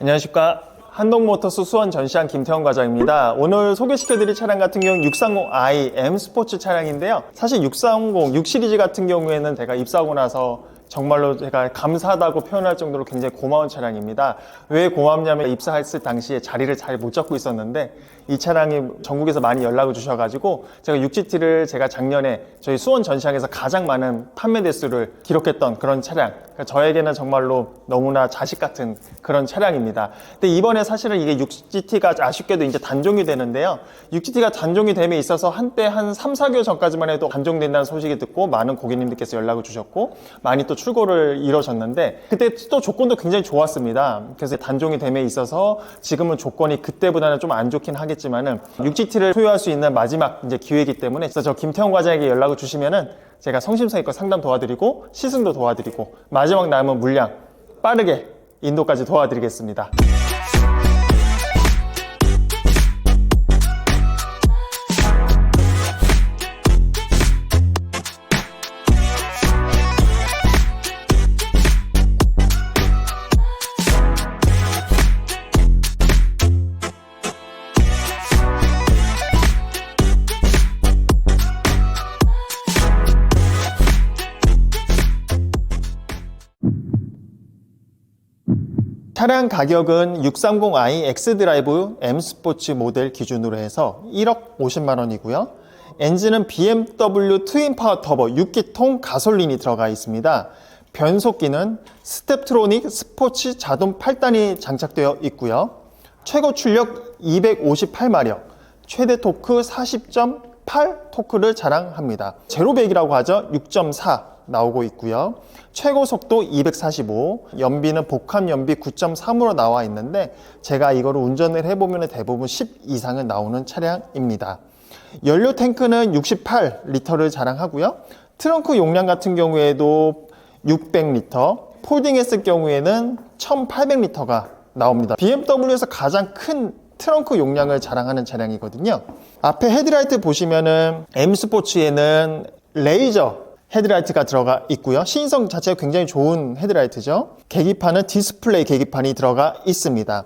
안녕하십니까. 한동모터스 수원 전시한 김태원 과장입니다. 오늘 소개시켜드릴 차량 같은 경우 630i M 스포츠 차량인데요. 사실 630, 6 시리즈 같은 경우에는 제가 입사하고 나서 정말로 제가 감사하다고 표현할 정도로 굉장히 고마운 차량입니다. 왜 고맙냐면 입사했을 당시에 자리를 잘 못 잡고 있었는데 이 차량이 전국에서 많이 연락을 주셔가지고 제가 6GT를 제가 작년에 저희 수원 전시장에서 가장 많은 판매 대수를 기록했던 그런 차량. 그러니까 저에게는 정말로 너무나 자식 같은 그런 차량입니다. 근데 이번에 사실은 이게 6GT가 아쉽게도 이제 단종이 되는데요. 6GT가 단종이 됨에 있어서 한때 한 3, 4개월 전까지만 해도 단종된다는 소식이 듣고 많은 고객님들께서 연락을 주셨고 많이 또 출고를 이뤄졌는데 그때 또 조건도 굉장히 좋았습니다. 그래서 단종이 됨에 있어서 지금은 조건이 그때보다는 좀 안 좋긴 하겠지만은 6GT를 소유할 수 있는 마지막 이제 기회이기 때문에 그래서 저 김태형 과장에게 연락을 주시면은 제가 성심성의껏 상담 도와드리고 시승도 도와드리고 마지막 남은 물량 빠르게 인도까지 도와드리겠습니다. 차량 가격은 630i X드라이브 M 스포츠 모델 기준으로 해서 1억 50만 원이고요. 엔진은 BMW 트윈 파워 터보 6기통 가솔린이 들어가 있습니다. 변속기는 스텝트로닉 스포츠 자동 8단이 장착되어 있고요. 최고 출력 258마력, 최대 토크 40.8 토크를 자랑합니다. 제로백이라고 하죠. 6.4 나오고 있고요. 최고 속도 245, 연비는 복합 연비 9.3으로 나와 있는데 제가 이거를 운전을 해보면 대부분 10 이상은 나오는 차량입니다. 연료 탱크는 68리터를 자랑하고요. 트렁크 용량 같은 경우에도 600리터, 폴딩했을 경우에는 1800리터가 나옵니다. BMW에서 가장 큰 트렁크 용량을 자랑하는 차량이거든요. 앞에 헤드라이트 보시면은 M 스포츠에는 레이저 헤드라이트가 들어가 있고요. 시인성 자체가 굉장히 좋은 헤드라이트죠. 계기판은 디스플레이 계기판이 들어가 있습니다.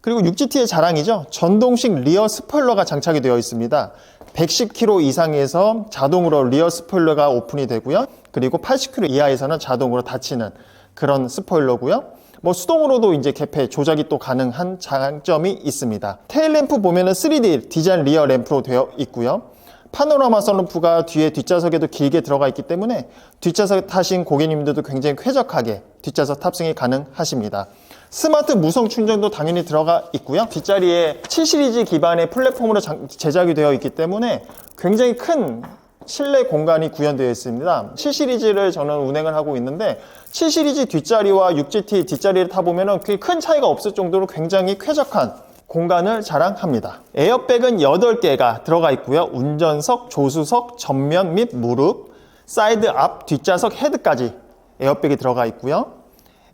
그리고 6GT의 자랑이죠. 전동식 리어 스포일러가 장착이 되어 있습니다. 110km 이상에서 자동으로 리어 스포일러가 오픈이 되고요. 그리고 80km 이하에서는 자동으로 닫히는 그런 스포일러고요. 뭐 수동으로도 이제 개폐 조작이 또 가능한 장점이 있습니다. 테일 램프 보면은 3D 디자인 리어 램프로 되어 있고요. 파노라마 선루프가 뒤에 뒷좌석에도 길게 들어가 있기 때문에 뒷좌석 타신 고객님들도 굉장히 쾌적하게 뒷좌석 탑승이 가능하십니다. 스마트 무선 충전도 당연히 들어가 있고요. 뒷자리에 7 시리즈 기반의 플랫폼으로 장- 제작이 되어 있기 때문에 굉장히 큰 실내 공간이 구현되어 있습니다. 7 시리즈를 저는 운행을 하고 있는데 7 시리즈 뒷자리와 6GT 뒷자리를 타보면 큰 차이가 없을 정도로 굉장히 쾌적한 공간을 자랑합니다. 에어백은 8개가 들어가 있고요. 운전석, 조수석, 전면 및 무릎, 사이드 앞, 뒷좌석 헤드까지 에어백이 들어가 있고요.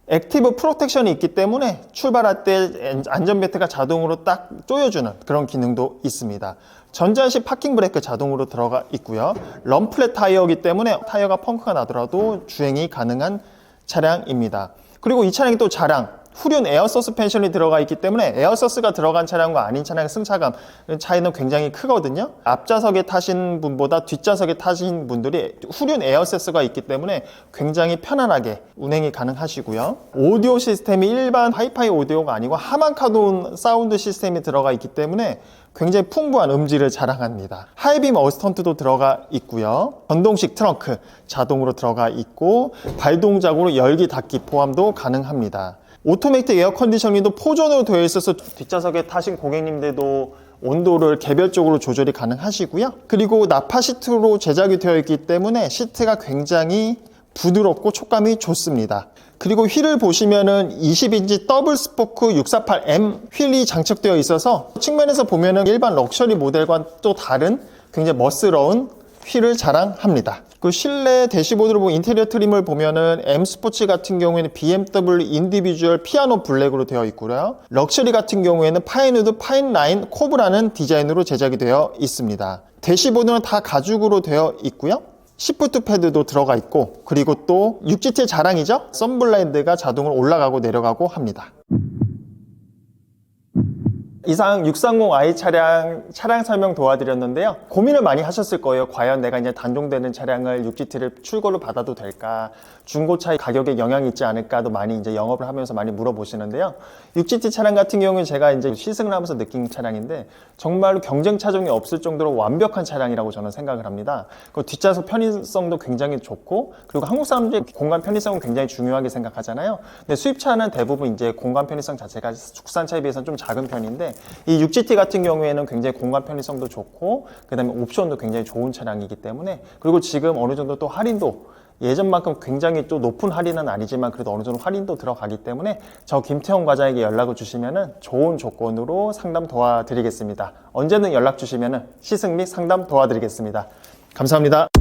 액티브 프로텍션이 있기 때문에 출발할 때 안전벨트가 자동으로 딱 조여주는 그런 기능도 있습니다. 전자식 파킹 브레이크 자동으로 들어가 있고요. 럼플렛 타이어이기 때문에 타이어가 펑크가 나더라도 주행이 가능한 차량입니다. 그리고 이 차량이 또 자랑, 후륜 에어 서스펜션이 들어가 있기 때문에 에어 서스가 들어간 차량과 아닌 차량의 승차감 차이는 굉장히 크거든요. 앞좌석에 타신 분보다 뒷좌석에 타신 분들이 후륜 에어 서스가 있기 때문에 굉장히 편안하게 운행이 가능하시고요. 오디오 시스템이 일반 하이파이 오디오가 아니고 하만 카돈 사운드 시스템이 들어가 있기 때문에 굉장히 풍부한 음질을 자랑합니다. 하이빔 어스턴트도 들어가 있고요. 전동식 트렁크 자동으로 들어가 있고 발 동작으로 열기 닫기 포함도 가능합니다. 오토매틱 에어 컨디셔닝도 포전으로 되어 있어서 뒷좌석에 타신 고객님들도 온도를 개별적으로 조절이 가능하시고요. 그리고 나파 시트로 제작이 되어 있기 때문에 시트가 굉장히 부드럽고 촉감이 좋습니다. 그리고 휠을 보시면은 20인치 더블 스포크 648M 휠이 장착되어 있어서 측면에서 보면은 일반 럭셔리 모델과 또 다른 굉장히 멋스러운 휠을 자랑합니다. 그 실내 대시보드로 보면 인테리어 트림을 보면은 M 스포츠 같은 경우에는 BMW 인디비주얼 피아노 블랙으로 되어 있고요. 럭셔리 같은 경우에는 파인우드 파인라인 코브라는 디자인으로 제작이 되어 있습니다. 대시보드는 다 가죽으로 되어 있고요. 시프트 패드도 들어가 있고 그리고 또 6GT의 자랑이죠. 썬블라인드가 자동으로 올라가고 내려가고 합니다. 이상 630i 차량 차량 설명 도와드렸는데요. 고민을 많이 하셨을 거예요. 과연 내가 이제 단종되는 차량을 6GT를 출고를 받아도 될까? 중고차 가격에 영향이 있지 않을까도 많이 이제 영업을 하면서 많이 물어보시는데요. 6GT 차량 같은 경우는 제가 이제 시승을 하면서 느낀 차량인데 정말로 경쟁 차종이 없을 정도로 완벽한 차량이라고 저는 생각을 합니다. 그 뒷좌석 편의성도 굉장히 좋고 그리고 한국 사람들이 공간 편의성은 굉장히 중요하게 생각하잖아요. 근데 수입차는 대부분 이제 공간 편의성 자체가 국산차에 비해서는 좀 작은 편인데 이 6GT 같은 경우에는 굉장히 공간 편의성도 좋고 그다음에 옵션도 굉장히 좋은 차량이기 때문에 그리고 지금 어느 정도 또 할인도 예전만큼 굉장히 또 높은 할인은 아니지만 그래도 어느 정도 할인도 들어가기 때문에 저 김태형 과장에게 연락을 주시면은 좋은 조건으로 상담 도와드리겠습니다. 언제든 연락 주시면은 시승 및 상담 도와드리겠습니다. 감사합니다.